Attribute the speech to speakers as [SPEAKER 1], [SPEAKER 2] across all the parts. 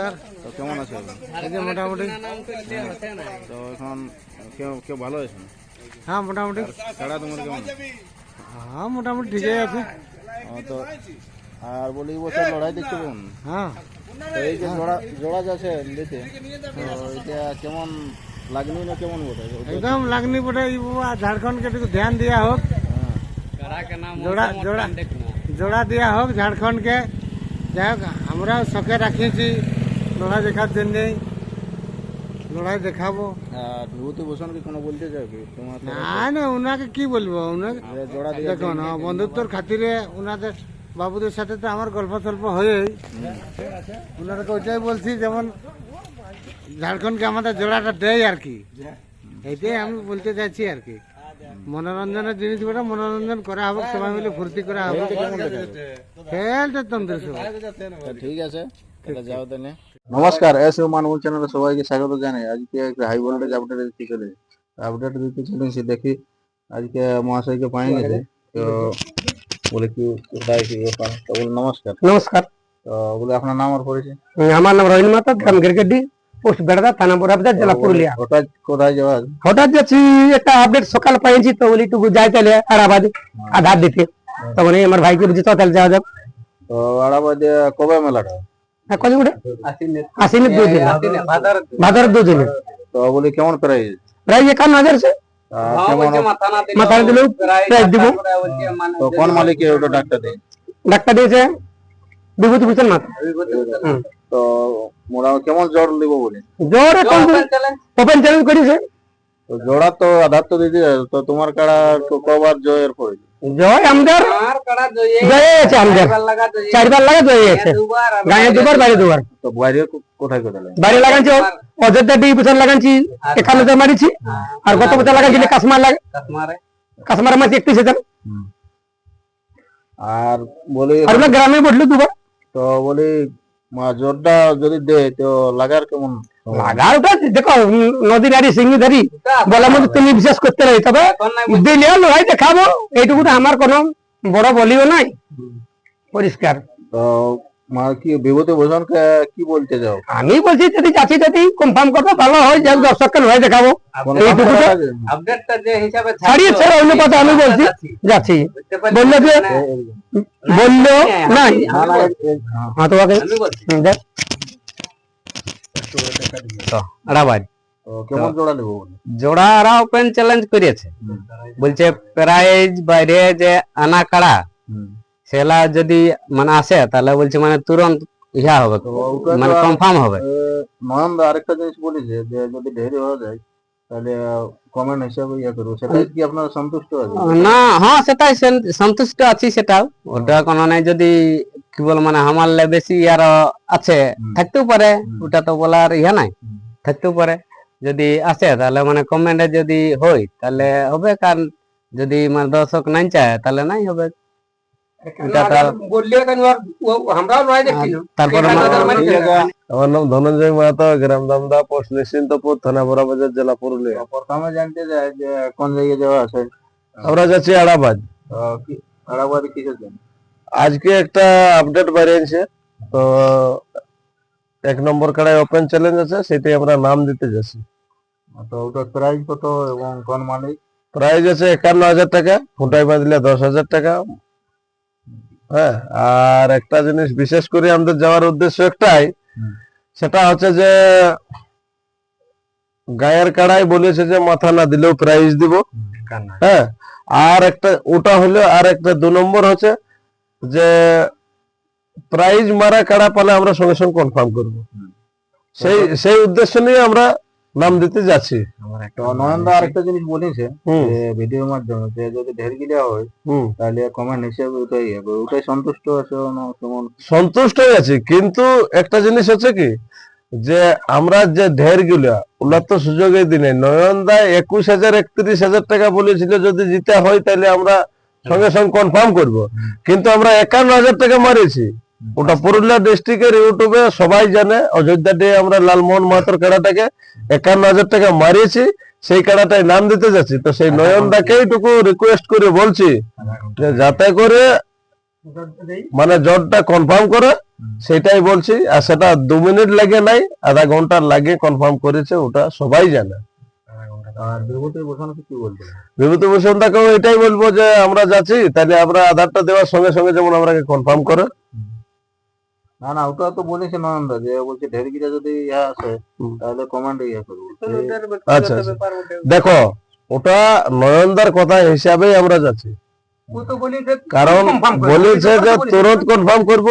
[SPEAKER 1] নমস্কার।
[SPEAKER 2] তো কেমন আছো?
[SPEAKER 1] এই যে মোটামুটি।
[SPEAKER 2] তো এখন কেউ কেউ ভালো আছেন
[SPEAKER 1] হ্যাঁ মোটামুটি।
[SPEAKER 2] খেলা তোমার কেমন?
[SPEAKER 1] হ্যাঁ মোটামুটি ঠিকই আছে।
[SPEAKER 2] তো আর বলি বছর লড়াই দেখতে কেমন
[SPEAKER 1] হ্যাঁ।
[SPEAKER 2] এই যে জোড়া জোড়া যাচ্ছে তো এটা কেমন লাগনি না কেমন হয়
[SPEAKER 1] একদম লাগনি বাবা ঝাড়খণ্ডকে একটু ধ্যান দেওয়া হোক। জোড়া জোড়া জোড়া দেওয়া হোক ঝাড়খণ্ডকে। যাই হোক আমরাও শখে রাখিয়েছি। লড়াই দেখার জন্যেই লড়াই দেখাবো।
[SPEAKER 2] আর বিভূতি ভূষণকে কোনো বলতে চাও কি? তোমার
[SPEAKER 1] না না ওনাকে কি বলব? ওনাকে
[SPEAKER 2] জোড়া দিয়ে
[SPEAKER 1] দেখুন বন্ধুত্বর খাতিরে ওনাদের বাবুদের সাথে তো আমার গল্প টল্প হয়েই। ওনাদেরকে ওইটাই বলছি যেমন ঝাড়খণ্ডকে আমাদের জোড়াটা দেয় আর কি। এইটাই আমি বলতে চাইছি আর কি। মনোরঞ্জনের জিনিসগুলো মনোরঞ্জন করা হবে সবাই মিলে ফুর্তি করা হবে খেলতে তন্দ্রুষ
[SPEAKER 2] তো ঠিক আছে। নমস্কার এস মানবুল চ্যানেলে সবাইকে স্বাগত জানাই। আজকে একটা হাই ভোল্টেজ আপডেট দিতে চলে আপডেট দিতে চলেছি দেখি আজকে মহাশয়কে পাই গেছে তো বলে কি কোথায় কি ব্যাপার। তো বলে নমস্কার।
[SPEAKER 1] নমস্কার।
[SPEAKER 2] তো বলে আপনার নাম আর পরিচয়?
[SPEAKER 1] আমার নাম রহিন মাতা গ্রাম গিরগড্ডি পোস্ট বেড়াদা থানা বোরাবদা জেলা পুরুলিয়া।
[SPEAKER 2] হঠাৎ কোথায় যাওয়া?
[SPEAKER 1] হঠাৎ যাচ্ছি একটা আপডেট সকাল পাইছি তো বলি একটু যাই তাহলে আরাবাদ। আধার দিতে। তখন এই আমার ভাইকে বুঝি তো তাহলে যাওয়া যাক।
[SPEAKER 2] তো আড়াবাদে কবে মেলাটা?
[SPEAKER 1] করে দিন। ভাদর দিন।
[SPEAKER 2] তো বলি কেমন প্রাইস
[SPEAKER 1] প্রায় একান্ন হাজার সে
[SPEAKER 2] কেমন
[SPEAKER 1] মাথা দিলেও প্রাইজ দিব।
[SPEAKER 2] তো কোন মালিকে ওটা ডাক্তার দেয়?
[SPEAKER 1] ডাক্তার দিয়েছে বিভূতি মাথা।
[SPEAKER 2] তো মোটামুটি কেমন জ্বর দিব বলে?
[SPEAKER 1] এখন ওপেন চ্যালেঞ্জ করেছে।
[SPEAKER 2] তো জোড়া তো আধার তো দিতে তো তোমার কাড়া কবার জয়ের পড়েছে
[SPEAKER 1] জয় আমাদের জয় আছে আমাদের চারবার লাগা জয় আছে গায়ে দুবার বাইরে দুবার।
[SPEAKER 2] তো বাইরে কোথায় কোথায় লাগে?
[SPEAKER 1] বাইরে লাগাচ্ছি অযোধ্যা ডি বছর লাগাচ্ছি একান্ন হাজার মারিছি। আর গত বছর লাগাচ্ছি কাশ্মার লাগে কাশ্মার মারছি একত্রিশ হাজার।
[SPEAKER 2] আর বলি
[SPEAKER 1] আর ওগুলো গ্রামে বসল দুবার।
[SPEAKER 2] তো বলি মা- জোরটা যদি দেয় তো লাগার কেমন?
[SPEAKER 1] দেখো নদী নারী সিঙ্গি ধরি বলার মধ্যে তুমি বিশ্বাস করতে রই তবে দিলে লড়াই দেখাবো এইটুকু তো আমার কোনো বড় বলিও নাই পরিষ্কার
[SPEAKER 2] মা কি বিভূতি ভূষণকে কি বলতে যাও
[SPEAKER 1] আমি বলছি যদি যাচ্ছি যদি কনফার্ম করব ভালো হয় যাক দর্শককে লড়াই দেখাবো এইটুকু?
[SPEAKER 3] আপডেটটা যে হিসাবে
[SPEAKER 1] ছাড়িয়ে ছেড়ে অন্য কথা আমি বলছি যাচ্ছি বলল যে বলল নাই
[SPEAKER 2] হ্যাঁ।
[SPEAKER 1] হ্যাঁ তোমাকে দেখ আড়াবাজ
[SPEAKER 2] জোড়া নেব
[SPEAKER 3] ওপেন চ্যালেঞ্জ করেছে। বলছে প্রাইজ বাইরে যে আনা কাড়া সেলা যদি মানে আসে তাহলে বলছে মানে তুরন্ত ইহা হবে মানে কনফার্ম হবে।
[SPEAKER 2] নয়ন আরেকটা জিনিস বলেছে যে যদি ঢেরি হয়ে যায় তাহলে কমেন্ট হিসাবে ইয়ে করব। সেটা কি আপনারা সন্তুষ্ট আছে
[SPEAKER 3] না হ্যাঁ সেটাই সন্তুষ্ট আছি সেটাও। ওটা কোনো নাই যদি কি বল মানে হামারলে বেশি আর আছে থাকতেও পারে ওটা তো বলার ইয়া নাই। থাকতেও পারে। যদি আসে তাহলে মানে কমেন্টে যদি হয় তাহলে হবে কারণ যদি মানে দর্শক নাই চায় তাহলে নাই হবে। তারপরে মানে-
[SPEAKER 4] আমার নাম ধনঞ্জয় মাহাতো গ্রাম দামদা পোস্ট নিশ্চিন্তপুর থানা বড়াবাজার জেলা পুরুলিয়া।
[SPEAKER 2] প্রথমে জানতে চাই যে কোন জায়গায় যাওয়া আছে?
[SPEAKER 4] আমরা যাচ্ছি
[SPEAKER 2] কি- আড়াবাড়ি কিসের জন্য?
[SPEAKER 4] আজকে একটা আপডেট বেরিয়েছে তো এক নম্বর কাড়ায় ওপেন চ্যালেঞ্জ আছে সেটাই আমরা নাম দিতে যাচ্ছি।
[SPEAKER 2] তো ওটার প্রাইস কত এবং কোন মালিক?
[SPEAKER 4] প্রাইস আছে একান্ন হাজার টাকা ফুটাই বাঁধলে দশ হাজার টাকা। হ্যাঁ আর একটা জিনিস বিশেষ করে আমাদের যাওয়ার উদ্দেশ্য একটাই সেটা হচ্ছে যে গায়ের কাড়াই বলেছে যে মাথা না দিলেও প্রাইজ দিব। হ্যাঁ আর একটা ওটা হলো আর একটা দু নম্বর হচ্ছে যে প্রাইজ মারা কাড়া পালে আমরা সঙ্গে সঙ্গে কনফার্ম করব। সেই সেই উদ্দেশ্য নিয়ে আমরা নাম দিতে যাচ্ছি।
[SPEAKER 2] তো নয়নদা আরেকটা জিনিস বলেছে যে ভিডিওর মাধ্যমে যে যদি ঢের গিলা হয় তাহলে কমেন্ট হিসেবে ওটাই হবে। ওটাই সন্তুষ্ট আছে না কেমন?
[SPEAKER 4] সন্তুষ্ট হয়ে আছি কিন্তু একটা জিনিস হচ্ছে কি যে আমরা যে ঢেরগুলা ওগুলা তো সুযোগের দিনে নয়নদা একুশ হাজার একত্রিশ হাজার টাকা বলেছিল যদি জিতে হয় তাহলে আমরা সঙ্গে সঙ্গে কনফার্ম করব। কিন্তু আমরা একান্ন হাজার টাকা মারিয়েছি। ওটা পুরুলিয়া ডিস্ট্রিক্টের ইউটিউবে সবাই জানে অযোধ্যা ডে আমরা লালমোহন মাহাতর কাড়াটাকে একান্ন হাজার টাকা মারিয়েছি সেই কাড়াটায় নাম দিতে যাচ্ছি। তো সেই নয়নদাকে এইটুকু রিকোয়েস্ট করে বলছি যে যাতে করে মানে জটটা কনফার্ম করে সেটাই বলছি। আর সেটা দু মিনিট লাগে নাই আধা ঘণ্টা লাগে কনফার্ম করেছে ওটা সবাই জানে।
[SPEAKER 2] আর বিভূতি বসানোকে কি বলবে
[SPEAKER 4] বিভূতিভূষণ তাকেও এটাই বলব যে আমরা যাচ্ছি তাহলে আমরা আধারটা দেওয়ার সঙ্গে সঙ্গে যেমন আমরাকে কনফার্ম করে।
[SPEAKER 2] না না ওটা তো বলেছে নয়নদা যে বলছে ঢেরগিরা যদি ইয়া আসে তাহলে কমান্ড ইয়া করব।
[SPEAKER 4] আচ্ছা আচ্ছা। দেখো ওটা নয়নদার কথা হিসাবেই আমরা যাচ্ছি। কারণ বলেছে যে তুরন্ত কনফার্ম করব।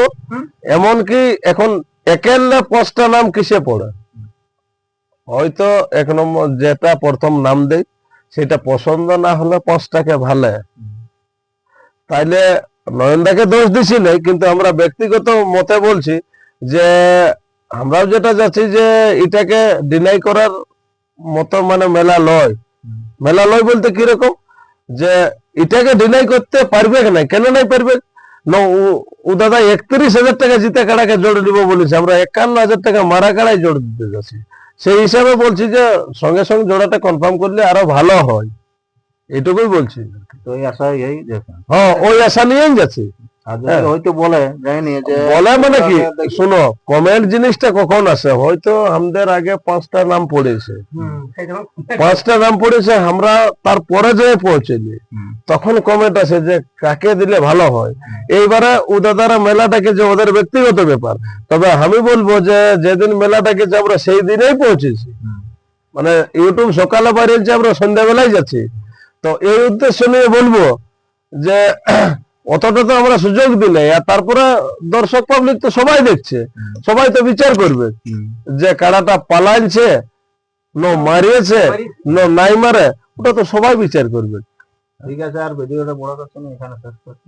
[SPEAKER 4] এমনকি এখন একেলে পাঁচটা নাম কিসে পড়ে? হয়তো এক নম্বর যেটা প্রথম নাম দেয় সেটা পছন্দ না হলে পাঁচটাকে ভালে। তাইলে নয়নদাকে দোষ দিছি নাই, কিন্তু আমরা ব্যক্তিগত মতে বলছি যে, আমরাও যেটা যাচ্ছি যে, এটাকে ডিনাই করার মতো মানে মেলা লয়। মেলা লয় বলতে কীরকম যে, এটাকে ডিনাই করতে পারবে না কেন নাই পারবে? ও- দাদা একত্রিশ হাজার টাকা জিতে কাড়াকে জোড় দিব বলেছে, আমরা একান্ন হাজার টাকা মারা কাড়াই জোড় দিতে যাচ্ছি সেই হিসাবে বলছি যে সঙ্গে সঙ্গে জোড়াটা কনফার্ম করলে আরও ভালো হয়। এটুকুই বলছি।
[SPEAKER 2] তো আশাই এই
[SPEAKER 4] হ্যাঁ ওই আশা নিয়েই যাচ্ছি।
[SPEAKER 2] হয়তো বলে যায়নি যে
[SPEAKER 4] বলে মানে কি? শুনো কমেন্ট জিনিসটা কখন আসে? হয়তো আমাদের আগে পাঁচটা নাম পড়েছে। পাঁচটা নাম পড়েছে আমরা তারপরে যে পৌঁছেলি তখন কমেন্ট আছে যে কাকে দিলে ভালো হয়। এইবারে উদাদারা মেলাটাকে যে ওদের ব্যক্তিগত ব্যাপার তবে আমি বলব যে যেদিন মেলাটাকে যে আমরা সেই দিনেই পৌঁছেছি। মানে ইউটিউব সকালে বাইরেছে আমরা সন্ধ্যাবেলায় যাচ্ছি। তো এই উদ্দেশ্য নিয়ে বলব যে অতটা তো আমরা সুযোগ দিলে আর তারপরে দর্শক পাবলিক তো সবাই দেখছে। সবাই তো বিচার করবে যে কাড়াটা পালাইছে ন মারিয়েছে ন নাই মারে ওটা তো সবাই বিচার করবে।
[SPEAKER 2] ঠিক আছে আর ভিডিওটা বড় করছেন এখানে শেষ করছি